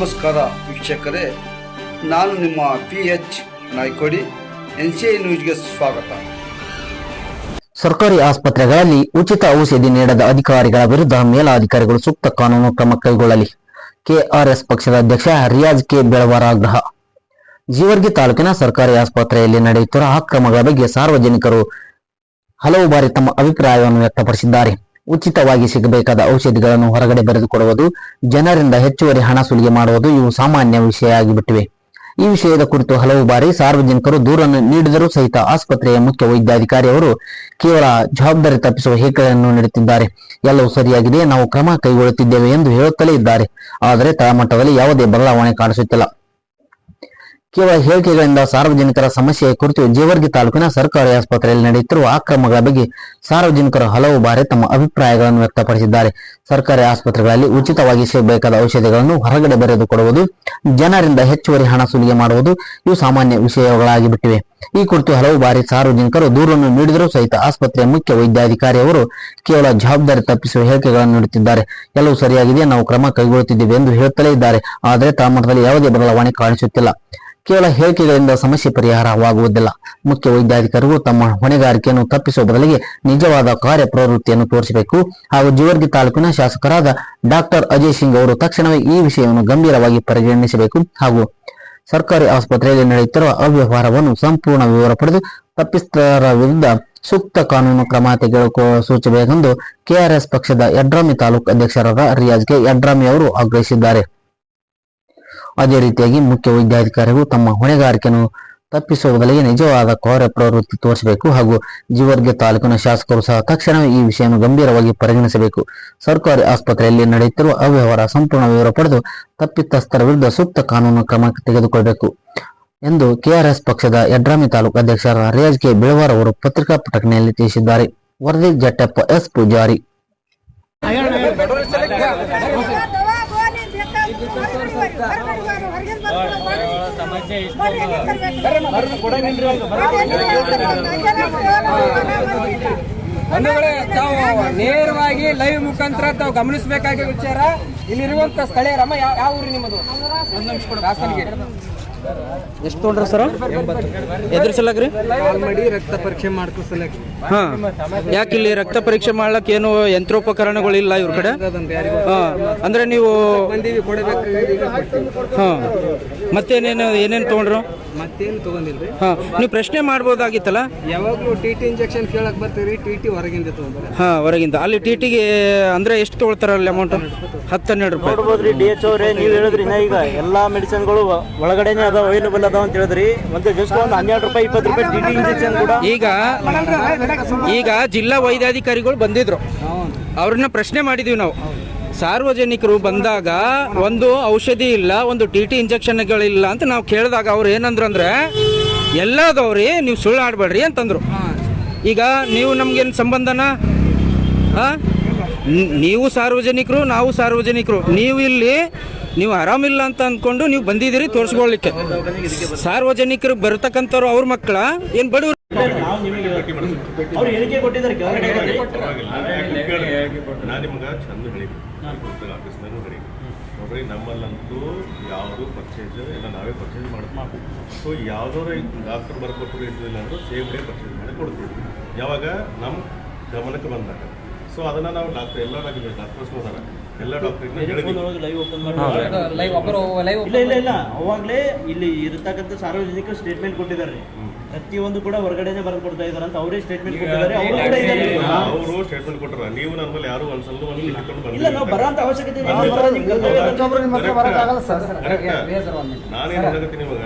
ನಮಸ್ಕಾರ ವೀಕ್ಷಕರೇ, ನಾನು ನಿಮ್ಮ P H Naikodi, N C I ನ್ಯೂಸ್ಗೆ ಸ್ವಾಗತ. ಸರ್ಕಾರಿ ಆಸ್ಪತ್ರೆಗಳಲ್ಲಿ ಉಚಿತ ಔಷಧಿ ನೀಡದ ಅಧಿಕಾರಿಗಳ ವಿರುದ್ಧ ಮೇಲಾಧಿಕಾರಿಗಳು ಸೂಕ್ತ ಕಾನೂನು ಕ್ರಮ ಕೈಗೊಳ್ಳಲಿ. ಕೆಆರ್ಎಸ್ ಪಕ್ಷದ ಅಧ್ಯಕ್ಷ ರಿಯಾಜ್ ಕೆ. ಬೆಳವಾರ ಆಗ್ರಹ. ಜೀವರ್ಗಿ ತಾಲೂಕಿನ ಸರ್ಕಾರಿ ಆಸ್ಪತ್ರೆಯಲ್ಲಿ ನಡೆಯುತ್ತಿರುವ ಅಕ್ರಮಗಳ ಬಗ್ಗೆ ಸಾರ್ವಜನಿಕರು ಹಲವು ಬಾರಿ ತಮ್ಮ ಅಭಿಪ್ರಾಯವನ್ನು ವ್ಯಕ್ತಪಡಿಸಿದ್ದಾರೆ. ಉಚಿತವಾಗಿ ಸಿಗಬೇಕಾದ ಔಷಧಿಗಳನ್ನು ಹೊರಗಡೆ ಬರೆದುಕೊಡುವುದು ಜನರಿಂದ ಹೆಚ್ಚುವರಿ ಹಣ ಸುಲಿಗೆ ಮಾಡುವುದು ಇವು ಸಾಮಾನ್ಯ ವಿಷಯ ಆಗಿಬಿಟ್ಟಿವೆ. ಈ ವಿಷಯದ ಕುರಿತು ಹಲವು ಬಾರಿ ಸಾರ್ವಜನಿಕರು ದೂರನ್ನು ನೀಡಿದರೂ ಸಹಿತ ಆಸ್ಪತ್ರೆಯ ಮುಖ್ಯ ವೈದ್ಯಾಧಿಕಾರಿ ಅವರು ಕೇವಲ ಜವಾಬ್ದಾರಿ ತಪ್ಪಿಸುವ ಹೇಳಿಕೆಗಳನ್ನು ನೀಡುತ್ತಿದ್ದಾರೆ. ಎಲ್ಲವೂ ಸರಿಯಾಗಿದೆ, ನಾವು ಕ್ರಮ ಕೈಗೊಳ್ಳುತ್ತಿದ್ದೇವೆ ಎಂದು ಹೇಳುತ್ತಲೇ ಇದ್ದಾರೆ. ಆದರೆ ತಳಮಟ್ಟದಲ್ಲಿ ಯಾವುದೇ ಬದಲಾವಣೆ ಕಾಣಿಸುತ್ತಿಲ್ಲ. ಕೇವಲ ಹೇಳಿಕೆಗಳಿಂದ ಸಾರ್ವಜನಿಕರ ಸಮಸ್ಯೆ ಕುರಿತು ಜೇವರ್ಗಿ ತಾಲೂಕಿನ ಸರ್ಕಾರಿ ಆಸ್ಪತ್ರೆಯಲ್ಲಿ ನಡೆಯುತ್ತಿರುವ ಅಕ್ರಮಗಳ ಬಗ್ಗೆ ಸಾರ್ವಜನಿಕರು ಹಲವು ಬಾರಿ ತಮ್ಮ ಅಭಿಪ್ರಾಯಗಳನ್ನು ವ್ಯಕ್ತಪಡಿಸಿದ್ದಾರೆ. ಸರ್ಕಾರಿ ಆಸ್ಪತ್ರೆಗಳಲ್ಲಿ ಉಚಿತವಾಗಿ ಸಿಗಬೇಕಾದ ಔಷಧಿಗಳನ್ನು ಹೊರಗಡೆ ಬರೆದುಕೊಡುವುದು ಜನರಿಂದ ಹೆಚ್ಚುವರಿ ಹಣ ಸುಲಿಗೆ ಮಾಡುವುದು ಇವು ಸಾಮಾನ್ಯ ವಿಷಯಗಳಾಗಿಬಿಟ್ಟಿವೆ. ಈ ಕುರಿತು ಹಲವು ಬಾರಿ ಸಾರ್ವಜನಿಕರು ದೂರನ್ನು ನೀಡಿದರೂ ಸಹಿತ ಆಸ್ಪತ್ರೆಯ ಮುಖ್ಯ ವೈದ್ಯಾಧಿಕಾರಿ ಅವರು ಕೇವಲ ಜವಾಬ್ದಾರಿ ತಪ್ಪಿಸುವ ಹೇಳಿಕೆಗಳನ್ನು ನೀಡುತ್ತಿದ್ದಾರೆ. ಎಲ್ಲವೂ ಸರಿಯಾಗಿದೆ ನಾವು ಕ್ರಮ ಕೈಗೊಳ್ಳುತ್ತಿದ್ದೇವೆ ಎಂದು ಹೇಳುತ್ತಲೇ ಇದ್ದಾರೆ. ಆದರೆ ತಾಮರದಲ್ಲಿ ಯಾವುದೇ ಬದಲಾವಣೆ ಕಾಣಿಸುತ್ತಿಲ್ಲ. ಕೇವಲ ಹೇಳಿಕೆಗಳಿಂದ ಸಮಸ್ಯೆ ಪರಿಹಾರವಾಗುವುದಿಲ್ಲ. ಮುಖ್ಯ ವೈದ್ಯಾಧಿಕಾರಿಗಳು ತಮ್ಮ ಹೊಣೆಗಾರಿಕೆಯನ್ನು ತಪ್ಪಿಸುವ ಬದಲಿಗೆ ನಿಜವಾದ ಕಾರ್ಯಪ್ರವೃತ್ತಿಯನ್ನು ತೋರಿಸಬೇಕು. ಹಾಗೂ ಜೀವರ್ಗಿ ತಾಲೂಕಿನ ಶಾಸಕರಾದ ಡಾಕ್ಟರ್ ಅಜಯ್ ಸಿಂಗ್ ಅವರು ತಕ್ಷಣವೇ ಈ ವಿಷಯವನ್ನು ಗಂಭೀರವಾಗಿ ಪರಿಗಣಿಸಬೇಕು. ಹಾಗೂ ಸರ್ಕಾರಿ ಆಸ್ಪತ್ರೆಯಲ್ಲಿ ನಡೆಯುತ್ತಿರುವ ಅವ್ಯವಹಾರವನ್ನು ಸಂಪೂರ್ಣ ವಿವರ ಪಡೆದು ತಪ್ಪಿಸ್ತರ ವಿರುದ್ಧ ಸೂಕ್ತ ಕಾನೂನು ಕ್ರಮ ಸೂಚಿಸಬೇಕೆಂದು ಕೆಆರ್ಎಸ್ ಪಕ್ಷದ ಯಡ್ರಾಮಿ ತಾಲೂಕು ಅಧ್ಯಕ್ಷರಾದ ರಿಯಾಜ್ ಕೆ ಯಡ್ರಾಮಿ ಅವರು ಆಗ್ರಹಿಸಿದ್ದಾರೆ. ಅದೇ ರೀತಿಯಾಗಿ ಮುಖ್ಯ ವೈದ್ಯಾಧಿಕಾರಿಗಳು ತಮ್ಮ ಹೊಣೆಗಾರಿಕೆಯನ್ನು ತಪ್ಪಿಸುವ ಬದಲಿಗೆ ನಿಜವಾದ ಪ್ರವೃತ್ತಿ ತೋರಿಸಬೇಕು ಹಾಗೂ ಜೀವರ್ಗೆ ತಾಲೂಕಿನ ಶಾಸಕರು ಸಹ ತಕ್ಷಣವೇ ಈ ವಿಷಯವನ್ನು ಗಂಭೀರವಾಗಿ ಪರಿಗಣಿಸಬೇಕು. ಸರ್ಕಾರಿ ಆಸ್ಪತ್ರೆಯಲ್ಲಿ ನಡೆಯುತ್ತಿರುವ ಅವ್ಯವಹಾರ ಸಂಪೂರ್ಣ ವಿವರ ಪಡೆದು ತಪ್ಪಿತಸ್ಥರ ವಿರುದ್ಧ ಸೂಕ್ತ ಕಾನೂನು ಕ್ರಮ ತೆಗೆದುಕೊಳ್ಳಬೇಕು ಎಂದು ಕೆಆರ್ಎಸ್ ಪಕ್ಷದ ಯಡ್ರಾಮಿ ತಾಲೂಕು ಅಧ್ಯಕ್ಷರ ರಿಯಾಜ್ ಕೆ. ಬಿಳವಾರ್ ಅವರು ಪತ್ರಿಕಾ ಪ್ರಕಟಣೆಯಲ್ಲಿ ತಿಳಿಸಿದ್ದಾರೆ. ವರದಿ ಜಟ್ಟಪ್ಪ ಎಸ್ ಪೂಜಾರಿ. ಬಂಧುಗಳೇ ತಾವು ನೇರವಾಗಿ ಲೈವ್ ಮುಖಾಂತರ ತಾವು ಗಮನಿಸಬೇಕಾಗಿ ವಿಚಾರ. ಇಲ್ಲಿರುವಂತ ಸ್ಥಳೀಯರಮ್ಮ ಯಾವ ಯಾವ ಊರು ನಿಮ್ಮದು? ಎಷ್ಟು ತೊಗೊಂಡ್ರ ಸರ್? ಎದ್ರ ಸಲಕ್ರಿ ಮಾಡಿ ರಕ್ತ ಪರೀಕ್ಷೆ ಮಾಡ್ಕೋ ಸಲಕ್ ಹಾ. ಯಾಕೆ ಇಲ್ಲಿ ರಕ್ತ ಪರೀಕ್ಷೆ ಮಾಡ್ಲಕ್ ಏನು ಯಂತ್ರೋಪಕರಣಗಳಿಲ್ಲ ಇವ್ರ ಕಡೆ? ಹಾ. ಅಂದ್ರೆ ನೀವು ಹಾ. ಮತ್ತೇನೇನು ಏನೇನು ತೊಗೊಂಡ್ರು? ಮತ್ತೇನು ತಗೊಂಡಿಲ್ರಿ? ಹಾ. ನೀವು ಪ್ರಶ್ನೆ ಮಾಡ್ಬೋದಾಗಿತ್ತಲ್ಲ? ಯಾವಾಗ್ಲೂ ಟಿ ಟಿ ಇಂಜೆಕ್ಷನ್ ಕೇಳಕ್ ಬರ್ತೀರಿ ಟಿ ಟಿ ಹೊರಗಿಂದ ತಗೊಂಡ್ರೆ. ಹಾ ಹೊರಗಿಂದ. ಅಲ್ಲಿ ಟಿ ಟಿಗೆ ಅಂದ್ರೆ ಎಷ್ಟು ತೊಗೊಳ್ತಾರ ಅಲ್ಲಿ ಅಮೌಂಟ್ ಹತ್ತು ಹನ್ನೆರಡು ರೂಪಾಯಿ. ನೋಡ್ಬೋದ್ರಿ ಡಿ ಎಚ್ ಅವ್ರೆ ನೀವು ಹೇಳಿದ್ರಿ ನಾ ಈಗ ಎಲ್ಲಾ ಮೆಡಿಸಿನ್ಗಳು ಒಳಗಡೆನೆ ಅದಾವ. ಅವೈಲೇಬಲ್ ಅದಾವ ಅಂತ ಹೇಳಿದ್ರಿ. ಒಂದು ಜಸ್ಟ್ ಒಂದು ಹನ್ನೆರಡು ರೂಪಾಯಿ, ಇಪ್ಪತ್ತು ರೂಪಾಯಿ ಟಿ ಇಂಜೆಕ್ಷನ್ ಕೂಡ. ಈಗ ಈಗ ಜಿಲ್ಲಾ ವೈದ್ಯಾಧಿಕಾರಿಗಳು ಬಂದಿದ್ರು. ಅವ್ರನ್ನ ಪ್ರಶ್ನೆ ಮಾಡಿದೀವಿ ನಾವು. ಸಾರ್ವಜನಿಕರು ಬಂದಾಗ ಒಂದು ಔಷಧಿ ಇಲ್ಲ, ಒಂದು ಟಿ ಟಿ ಇಂಜೆಕ್ಷನ್ಗಳಿಲ್ಲ ಅಂತ ನಾವು ಕೇಳಿದಾಗ ಅವ್ರು ಏನಂದ್ರು ಅಂದ್ರೆ, ಎಲ್ಲದವ್ರಿ, ನೀವು ಸುಳ್ಳು ಆಡಬೇಡ್ರಿ ಅಂತಂದ್ರು. ಈಗ ನೀವು ನಮ್ಗೇನು ಸಂಬಂಧನ? ಆ? ನೀವು ಸಾರ್ವಜನಿಕರು ನಾವು ಸಾರ್ವಜನಿಕರು. ನೀವು ಇಲ್ಲಿ ನೀವು ಆರಾಮಿಲ್ಲ ಅಂತ ಅಂದ್ಕೊಂಡು ನೀವು ಬಂದಿದ್ದೀರಿ ತೋರಿಸ್ಕೊಳ್ಳಿಕ್ಕೆ. ಸಾರ್ವಜನಿಕರು ಬರ್ತಕ್ಕಂಥವ್ರು ಅವ್ರ ಮಕ್ಕಳ ಏನು ಬಡವರು ಬರೀ ನಮ್ಮಲ್ಲಂತೂ ಯಾವುದು ಪರ್ಚೇಸ್ ಇಲ್ಲ ನಾವೇ ಪರ್ಚೇಸ್ ಮಾಡ್ತೀವಿ. ಸೊ ಯಾವುದೋ ಡಾಕ್ಟರ್ ಬರ್ಕೊಟ್ಟರು ಇದ್ದಿಲ್ಲ ಅಂದ್ರೆ ಸೇಮ್ ಡೇ ಪರ್ಚೇಸ್ ಮಾಡಿ ಕೊಡ್ತೀವಿ. ಯಾವಾಗ? ನಮ್ಮ ಗಮನಕ್ಕೆ ಬಂದಾಗ. ಸೊ ಅದನ್ನ ನಾವು ಡಾಕ್ಟರ್ ಎಲ್ಲ ಡಾಕ್ಟರ್ಸ್ ಹೋದಾರ ಎಲ್ಲ ಡಾಕ್ಟರ್ ಹೇಳಿದ್ವಿ ಲೈವ್ ಓಪನ್ ಮಾಡಿ ಲೈವ್ ಒಬ್ಬರು ಲೈವ್ ಇಲ್ಲ ಇಲ್ಲ ಇಲ್ಲ. ಅವಾಗಲೇ ಇಲ್ಲಿ ಇರತಕ್ಕಂತ ಸಾರ್ವಜನಿಕರು ಸ್ಟೇಟ್ಮೆಂಟ್ ಕೊಟ್ಟಿದ್ದಾರೆ. ಪ್ರತಿಯೊಂದು ಕೂಡ ಹೊರಗಡೆನೆ ಬರೆದು ಕೊಡ್ತಾ ಇದಾರೆ ಅಂತ ಅವರೇ ಸ್ಟೇಟ್ಮೆಂಟ್ ಕೊಟ್ಟಿದ್ದಾರೆ. ಅವ್ರು ಸ್ಟೇಟ್ಮೆಂಟ್ ಕೊಟ್ಟರ ನೀವು ನನ್ನ ಮೇಲೆ ಯಾರು ಒಂದ್ಸಲ ಇಲ್ಲ. ನಾವು ಬರೋಂಥ ಅವಶ್ಯಕತೆ ಇಲ್ಲ. ಬರೋದು ನಿಮ್ಮ ಕರ್ತವ್ಯ ಅದು. ನಾನೇನು ಹೇಳಕತ್ತೀನಿ ಇವಾಗ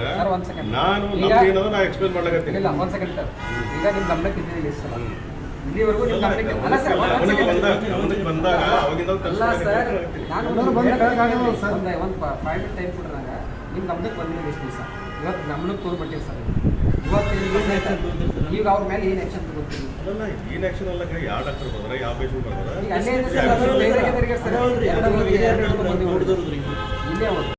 ನಾನು ನಮ್ದು ಏನದ ನಾ ಎಕ್ಸ್ಪ್ಲೇನ್ ಮಾಡ್ಲಾಕತ್ತೀನಿ. ಇಲ್ಲ ಒಂದ್ ಸೆಕೆಂಡ್ ಸರ್. ಈಗ ನಿಮ್ಮ ಗಮನಕ್ಕೆ ಇದ್ದಿಲ್ಲ ಸರ್. ಇಲ್ಲಿವರೆಗೂ ನಿಮ್ಮ ಗಮನಕ್ಕೆ ಅಲ್ಲ ಸರ್ ಒಂದ್ ಗಮನಕ್ಕೆ second. ಬಂದಾಗ ಗಮನಕ್ಕೆ ಬಂದಾಗ ಅವಾಗಿಂದ ಅಲ್ಲ ಸರ್ ನಾನು ಒಂದು ಒಂದು ಫೈವ್ ಟೈಮ್ ಕೊಡ್ರಾಗ ನಿಮ್ಮ ಗಮನಕ್ಕೆ ಬಂದಿಲ್ಲ ಎಷ್ಟು ದಿವಸ ಇವತ್ತು ಗಮನಕ್ಕೆ ತೋರ್ಬಿಟ್ಟಿವಿ ಸರ್ ಇವತ್ತು ಏನ್ ಆಯ್ತು? ಈಗ ಅವ್ರ ಮೇಲೆ ಏನ್ ಆಕ್ಷನ್ ಏನ್ ಆಕ್ಷನ್ ಅಲ್ಲ ಯಾವ ಡಾಕ್ಟರ್ ಬಂದ್ರ ಯಾವ ಪೇಷಂಟ್ ಬಂದ್ರ? Sir, sir. ಹುಡ್ದೋರ್ದ್ರಿ. ಇಲ್ಲೇ ಅವ್ರು.